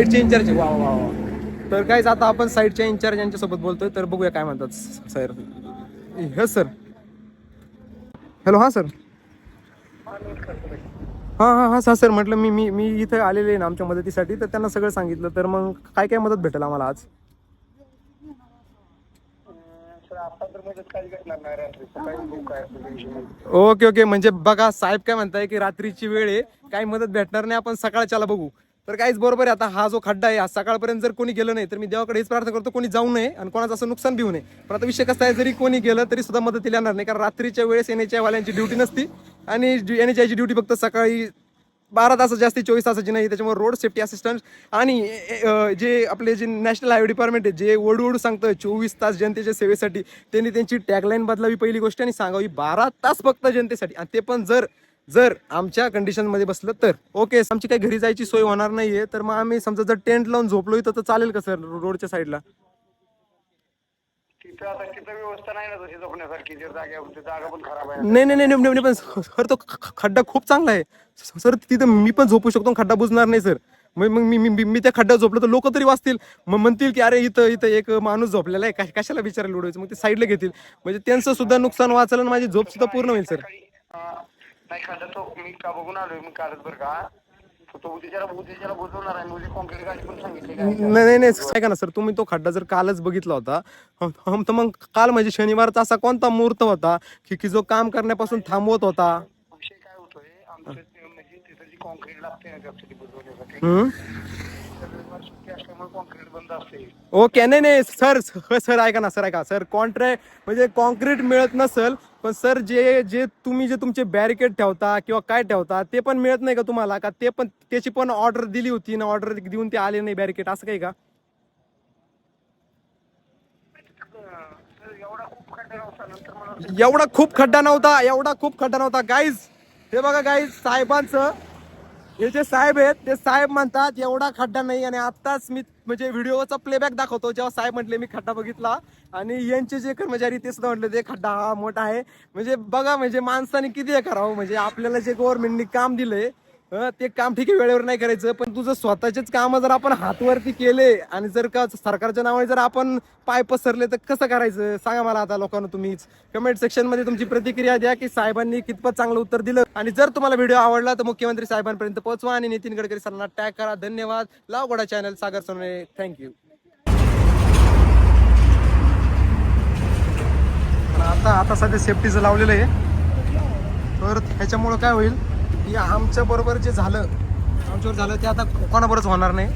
साईडचे इन्चार्ज वा वा वा. तर काहीच आता आपण साईडच्या इन्चार्ज यांच्यासोबत बोलतोय तर बघूया काय म्हणतात सर. हे सर. हॅलो हां सर. हां हां हां सर म्हटलं मी मी मी इथं आलेले आहे ना आमच्या मदतीसाठी तर त्यांना सगळं सांगितलं तर मग काय काय मदत भेटेल आम्हाला आज? ओके ओके म्हणजे बघा साहेब काय म्हणताय की रात्रीची वेळ आहे काही मदत भेटणार नाही आपण सकाळच्याला बघू. तर काहीच बरोबर आहे आता हा जो खड्डा आहे हा सकाळपर्यंत जर कोणी गेलं नाही तर मी देवाकडे हेच प्रार्थना करतो कोणी जाऊ नये आणि कोणाचं असं नुकसान भिऊ नये. पण आता विषय कसा आहे जरी कोणी गेलं तरी सुद्धा मदतीला येणार नाही कारण रात्रीच्या वेळेस एन एच वाल्यांची ड्युटी नसती. आणि एन एच आयची ड्युटी फक्त सकाळी बारा तास जास्ती चोवीस तासाची नाही त्याच्यामुळे रोड सेफ्टी असिस्टंट आणि जे आपले जे नॅशनल हायवे डिपार्टमेंट आहे जे ओढू ओढू सांगतं चोवीस तास जनतेच्या सेवेसाठी त्यांनी त्यांची टॅगलाईन बदलावी पहिली गोष्ट आणि सांगावी बारा तास फक्त जनतेसाठी. आणि ते पण जर जर आमच्या कंडिशनमध्ये बसलं तर. ओके आमची काही घरी जायची सोय होणार नाहीये तर मग आम्ही समजा जर टेंट लावून झोपलो इथं तर चालेल का सर रोडच्या साईडला नाही नाही नाही पण सर तो खड्डा खूप चांगला आहे. सर तिथं मी पण झोपू शकतो खड्डा बुजणार नाही सर मग मग मी मी मी त्या खड्ड्यात झोपलो तर लोक तरी वाचतील. मग म्हणतील की अरे इथं इथं एक माणूस झोपलेला आहे कश- कशाला विचारायला उडवायचं मग ते साईडला घेतील. म्हणजे त्यांचं सुद्धा नुकसान वाचलं आणि माझी झोप सुद्धा पूर्ण होईल सर नाही खाल्लं तो मी का बघून आलोय मी कालच बरं का. तो- तो उद्याच्याला उद्याच्याला बुजवणार आहे उद्या कॉन्क्रीट गाडी पण सांगितली काय नाही नाही नाही ऐका ना सर तुम्ही तो खड्डा जर कालच बघितला होता हम- हम- तर मग काल म्हणजे शनिवारचा असा कोणता मुहूर्त होता की की जो काम करण्यापासून थांबवत होता? विषय काय होतोय आमचं ते म्हणजे तिथं जी कॉन्क्रीट लागते ना त्यासाठी बुजवण्यासाठी हम्म? रविवार सुट्टी असल्यामुळे कॉन्क्रीट बंद असते. ओके नाही नाही सर सर ऐका ना सर ऐका सर कॉन्ट्रॅक्ट म्हणजे कॉन्क्रीट मिळत नसल पण सर जे जे तुम्ही जे तुमचे बॅरिकेड ठेवता किंवा काय ठेवता ते पण मिळत नाही का तुम्हाला? का ते पण त्याची पण ऑर्डर दिली होती ना ऑर्डर देऊन ते आले नाही बॅरिकेड असं काही का? एवढा खूप खड्डा नव्हता एवढा खूप खड्डा नव्हता. एवढा खूप खड्डा नव्हता. गाईज हे बघा गाईज साहेबांचं हे जे साहेब आहेत ते साहेब म्हणतात एवढा खड्डा नाही. आणि आत्ताच मी म्हणजे व्हिडिओचा प्लेबॅक दाखवतो जेव्हा साहेब म्हटले मी खड्डा बघितला. आणि यांचे जे कर्मचारी ते सुद्धा म्हटले ते खड्डा हा मोठा आहे. म्हणजे बघा म्हणजे माणसाने किती हे करावं म्हणजे आपल्याला जे गव्हर्नमेंटनी काम दिलंय ते काम ठीक आहे वेळेवर नाही करायचं पण तुझं स्वतःचेच काम जर आपण हातवरती केले आणि जर का सरकारच्या नावाने जर आपण पाय पसरले तर कसं करायचं? सांगा मला आता लोकांना तुम्हीच. कमेंट सेक्शनमध्ये तुमची प्रतिक्रिया द्या की साहेबांनी कितपत चांगलं उत्तर दिलं. आणि जर तुम्हाला व्हिडिओ आवडला तर मुख्यमंत्री साहेबांपर्यंत पोहोचवा आणि नितीन गडकरी सरांना टॅग करा. धन्यवाद. लाव गोडा चॅनल सागर सोने थँक्यू आता आता सध्या सेफ्टीचं लावलेलं आहे. तर ह्याच्यामुळं काय होईल? की आमच्याबरोबर जे झालं आमच्यावर झालं ते आता कोणाबरोबरच होणार नाही.